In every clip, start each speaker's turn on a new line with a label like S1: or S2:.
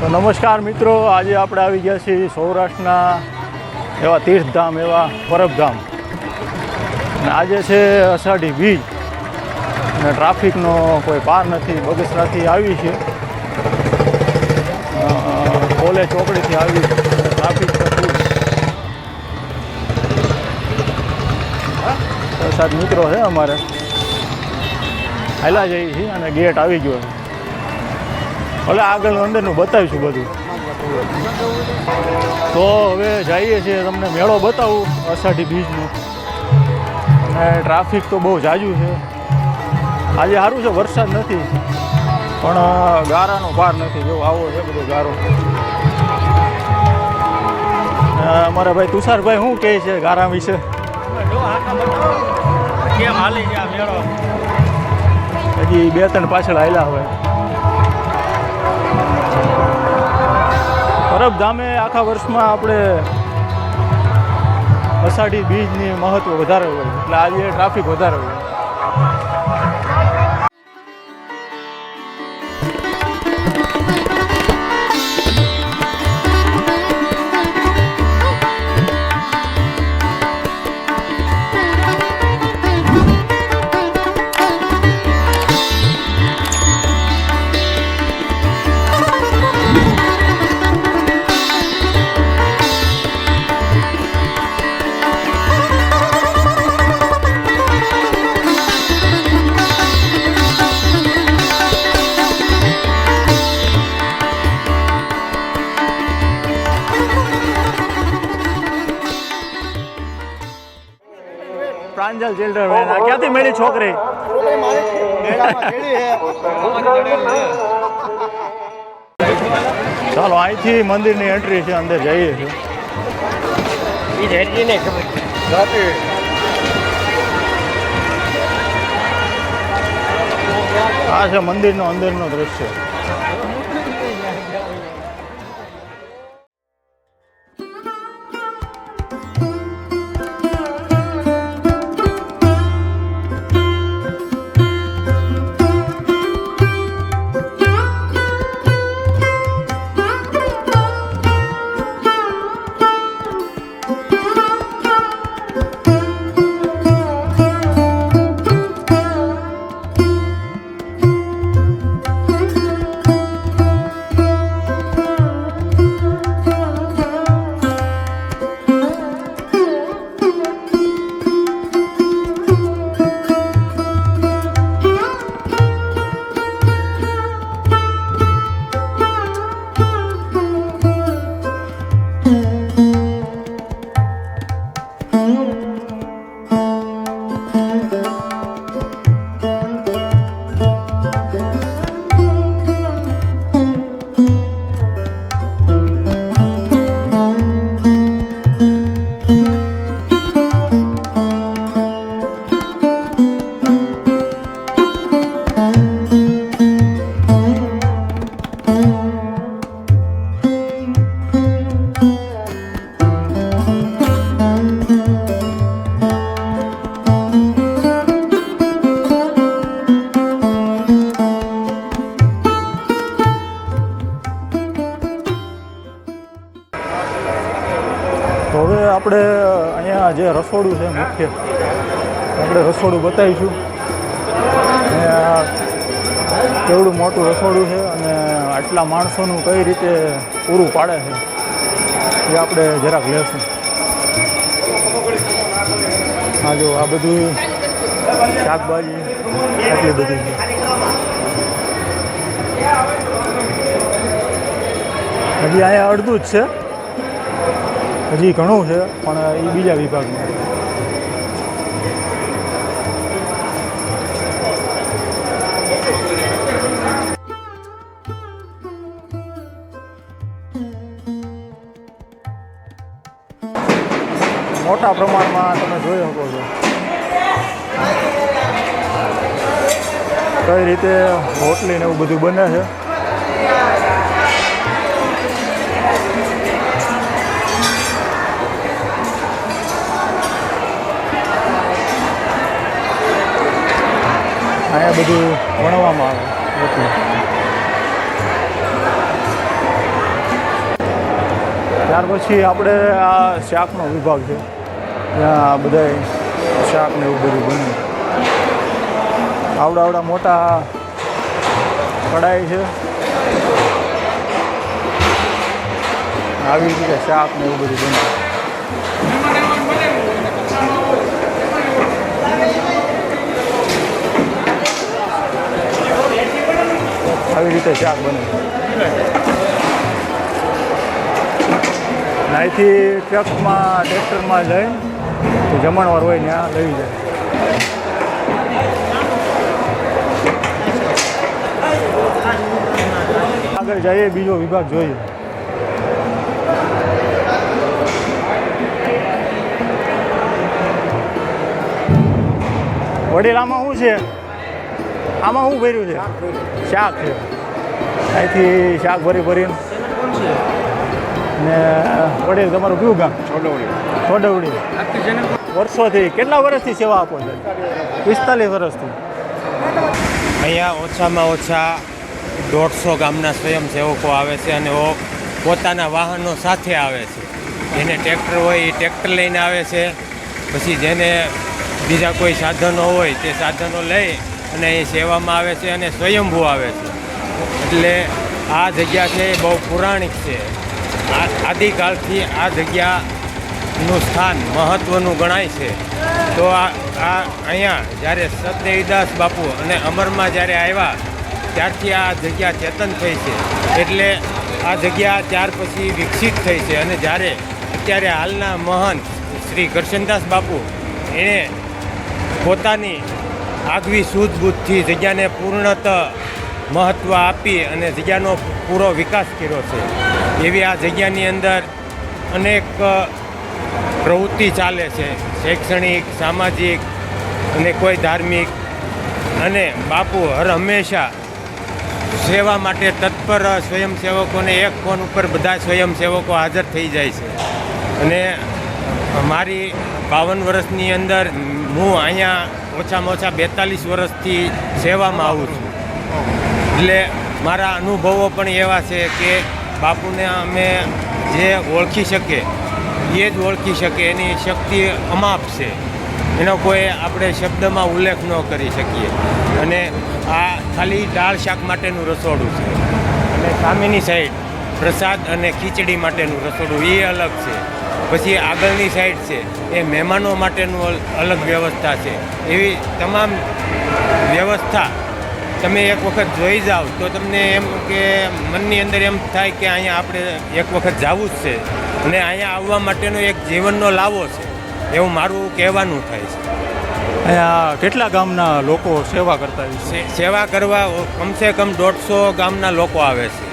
S1: તો નમસ્કાર મિત્રો, આજે આપણે આવી ગયા છીએ સૌરાષ્ટ્રના એવા તીર્થધામ, એવા પરબધામ અને આજે છે અષાઢી બીજ. અને ટ્રાફિકનો કોઈ પાર નથી, બગસરાથી આવી છે. કોલેજ કોલે ચોકડીથી આવી ટ્રાફિક સાત મિત્રો છે અમારે. હેલા જઈએ છીએ અને ગેટ આવી ગયો છે. ભલે આગળ અંદરનું બતાવીશું બધું. તો હવે જઈએ છીએ, તમને મેળો બતાવું અષાઢી બીજનો. ટ્રાફિક તો બહુ જાજુ છે. આજે સારું છે, વરસાદ નથી. પણ ગારાનો પાર નથી. જો આવો છે બધો ગારો. અમારા ભાઈ તુષારભાઈ શું કહે છે ગારા વિશે? હજી બે ત્રણ પાછળ આવેલા હોય પરબધામે આખા વર્ષમાં આપણે અષાઢી બીજની મહત્વ વધારે હોય. એટલે આજે ટ્રાફિક વધારે હોય. પ્રાંજલ ચિલ્ડ્રન આ ક્યાંથી મળી છોકરી? ચાલો અહીંથી મંદિરની એન્ટ્રી છે અંદર જઈએ છીએ.
S2: ને
S1: આ છે મંદિરનો અંદરનો દ્રશ્ય. બતાવીશું. કેવડું મોટું રસોડું છે અને આટલા માણસોનું કઈ રીતે પૂરું પાડે છે, એ આપણે જરાક લેશું. આ જો આ બધું શાકભાજી, આટલી બધી છે. હજી અહીંયા અડધું જ છે. હજી ઘણું છે, પણ એ બીજા વિભાગમાં. મોટા પ્રમાણમાં તમે જોઈ શકો છો. કઈ રીતે રોટલી ને એવું બધું બને છે. અહીંયા બધું વણવામાં આવે. રોટલી ત્યાર પછી આપણે આ શાકનો વિભાગ છે. ત્યાં બધા શાક ને એવું બધું બન્યું આવડા આવડા મોટા કડાઈ છે. આવી રીતે શાક ને એવું બધું બન્યું આવી રીતે શાક બને. અહીંથી ટ્રકમાં, ટ્રેક્ટરમાં જઈ તો જમણવાર હોય ત્યાં લઈ જાય. આગળ જઈએ બીજો વિભાગ જોઈએ. વડીલ આમાં શું છે? આમાં શું ભર્યું છે? શાક છે. અહીંથી શાક ભરી ભરીને. ને વડીલ તમારું કયું ગામ? છોડવડી વર્ષોથી કેટલા વર્ષથી સેવા આપો છો? પિસ્તાલીસ વર્ષથી.
S3: અહીંયા ઓછામાં ઓછા દોઢસો ગામના સ્વયંસેવકો આવે છે અને ઓ પોતાના વાહનો સાથે આવે છે. જેને ટ્રેક્ટર હોય એ ટ્રેક્ટર લઈને આવે છે. પછી જેને બીજા કોઈ સાધનો હોય તે સાધનો લઈ અને એ સેવામાં આવે છે અને સ્વયંભૂ આવે છે. એટલે આ જગ્યા છે એ બહુ પુરાણિક છે. આ આદિકાળથી આ જગ્યાનું સ્થાન મહત્ત્વનું ગણાય છે. તો આ આ અહીંયા જ્યારે સતદેવીદાસ બાપુ અને અમરમાં જ્યારે આવ્યા, ત્યારથી આ જગ્યા ચેતન થઈ છે. એટલે આ જગ્યા ત્યાર પછી વિકસિત થઈ છે અને જ્યારે અત્યારે હાલના મહંત શ્રી કરશનદાસ બાપુ એણે પોતાની આગવી સૂઝબૂઝથી જગ્યાને પૂર્ણત મહત્ત્વ આપી અને જગ્યાનો પૂરો વિકાસ કર્યો છે. એવી આ જગ્યાની અંદર અનેક પ્રવૃત્તિ ચાલે છે. શૈક્ષણિક, સામાજિક અને કોઈ ધાર્મિક. અને બાપુ હર હંમેશા સેવા માટે તત્પર સ્વયંસેવકોને એક ફોન ઉપર બધા સ્વયંસેવકો હાજર થઈ જાય છે. અને મારી બાવન વર્ષની અંદર હું અહીંયા ઓછામાં ઓછા બેતાલીસ વર્ષથી સેવામાં આવું છું. એટલે મારા અનુભવો પણ એવા છે કે બાપુને અમે જે ઓળખી શકીએ એ જ ઓળખી શકે, એની શક્તિ અમાપ છે. એનો કોઈ આપણે શબ્દમાં ઉલ્લેખ ન કરી શકીએ. અને આ ખાલી દાળ શાક માટેનું રસોડું છે. અને સામેની સાઈડ પ્રસાદ અને ખીચડી માટેનું રસોડું, એ અલગ છે. પછી આગળની સાઈડ છે, એ મહેમાનો માટેનું અલગ વ્યવસ્થા છે. એવી તમામ વ્યવસ્થા તમે એક વખત જોઈ જાઓ તો તમને એમ કે મનની અંદર એમ થાય કે અહીંયા આપણે એક વખત જવું જ છે. અને અહીંયા આવવા માટેનો એક જીવનનો લાવો છે. એવું મારું કહેવાનું થાય છે.
S1: અહીંયા કેટલા ગામના લોકો સેવા કરતા હોય છે?
S3: સેવા કરવા કમસે કમ દોઢસો ગામના લોકો આવે છે.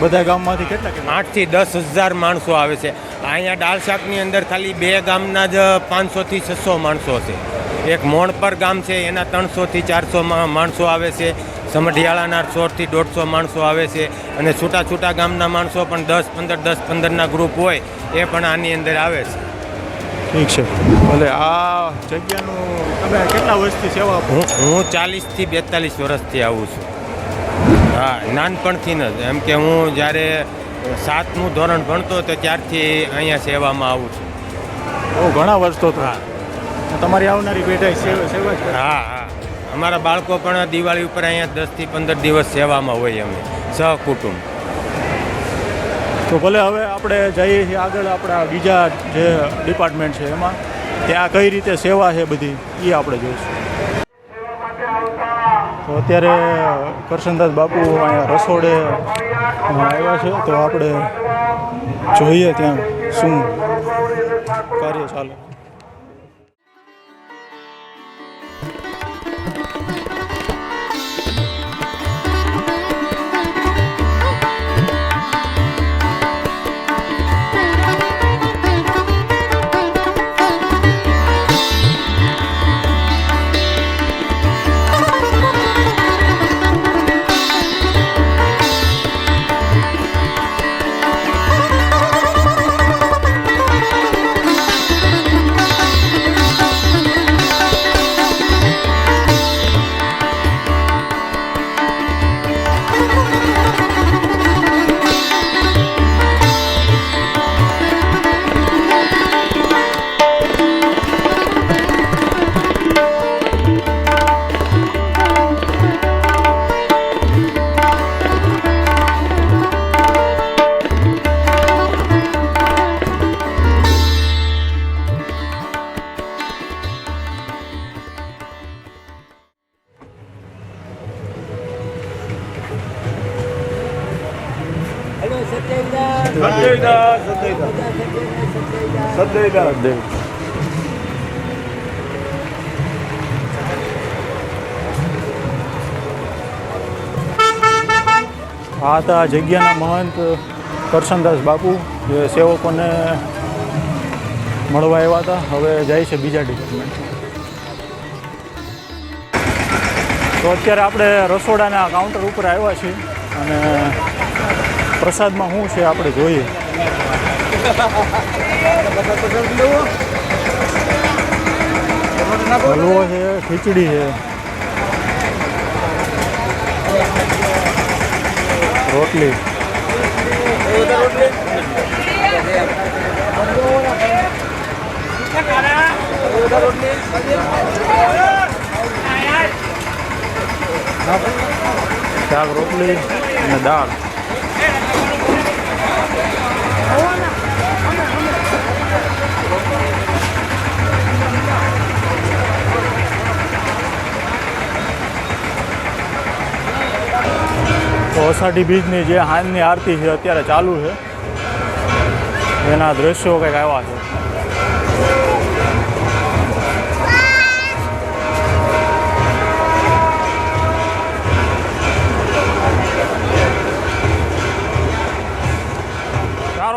S1: બધા ગામમાંથી કેટલા કેટલા?
S3: આઠથી દસ હજાર માણસો આવે છે. અહીંયા દાળ શાકની અંદર ખાલી બે ગામના જ પાંચસોથી છસો માણસો છે. એક મોણપર ગામ છે એના ત્રણસોથી ચારસો માણસો આવે છે. સમઢિયાળાના સોથી દોઢસો માણસો આવે છે અને છૂટા છૂટા ગામના માણસો પણ દસ પંદર દસ પંદરના ગ્રુપ હોય એ પણ આની અંદર આવે છે.
S1: ઠીક છે. ભલે આ જગ્યાનું તમે કેટલા વર્ષથી સેવા
S3: હું હું ચાલીસથી બેતાલીસ વર્ષથી આવું છું. હા નાનપણથી જ એમ કે હું જ્યારે સાતમું ધોરણ ભણતો તો ત્યારથી અહીંયા સેવામાં આવું છું.
S1: બહુ ઘણા વર્ષો
S3: હા
S1: તમારી આવનારી પેઢી સેવા સેવા જ
S3: હા હા. અમારા બાળકો પણ દિવાળી ઉપર અહીંયા દસથી પંદર દિવસ સેવામાં હોય અમે. સહકુટુંબ.
S1: તો ભલે હવે આપણે જઈએ છીએ આગળ આપણા બીજા જે ડિપાર્ટમેન્ટ છે એમાં ત્યાં કઈ રીતે સેવા છે બધી એ આપણે જોઈશું. તો અત્યારે કરશનદાસ બાપુ અહીંયા રસોડે આવ્યા છે. તો આપણે જોઈએ ત્યાં શું કાર્ય ચાલે. આ હતા જગ્યાના મહંત કરશનદાસ બાપુ, જે સેવકોને મળવા આવ્યા હતા. હવે જાય છે બીજા ડિપાર્ટમેન્ટ તો અત્યારે આપણે રસોડાના કાઉન્ટર ઉપર આવ્યા છીએ અને પ્રસાદમાં શું છે આપણે જોઈએ. હલવો છે ખીચડી છે. રોટલી. શાક રોટલી અને દાળ. અષાઢી બીજની જે હાનની આરતી છે અત્યારે ચાલુ છે. એના દ્રશ્યો કંઈક આવ્યા છે.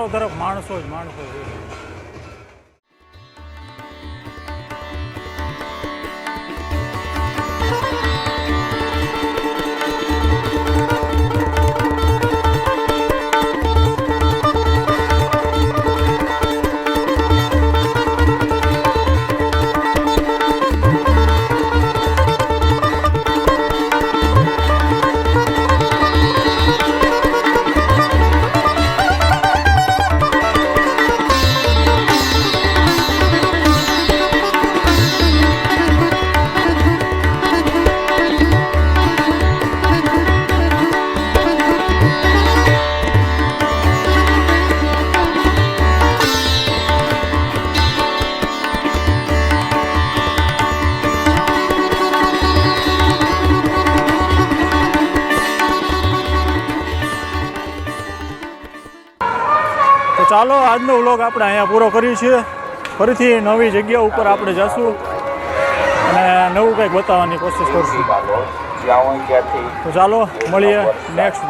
S1: તરફ માણસો જ માણસો છે આજનો વ્લોગ આપણે અહીંયા પૂરો કર્યું છે ફરીથી નવી જગ્યા ઉપર આપણે જશું અને નવું કંઈક બતાવવાની કોશિશ કરશું. તો ચાલો, મળીએ નેક્સ્ટ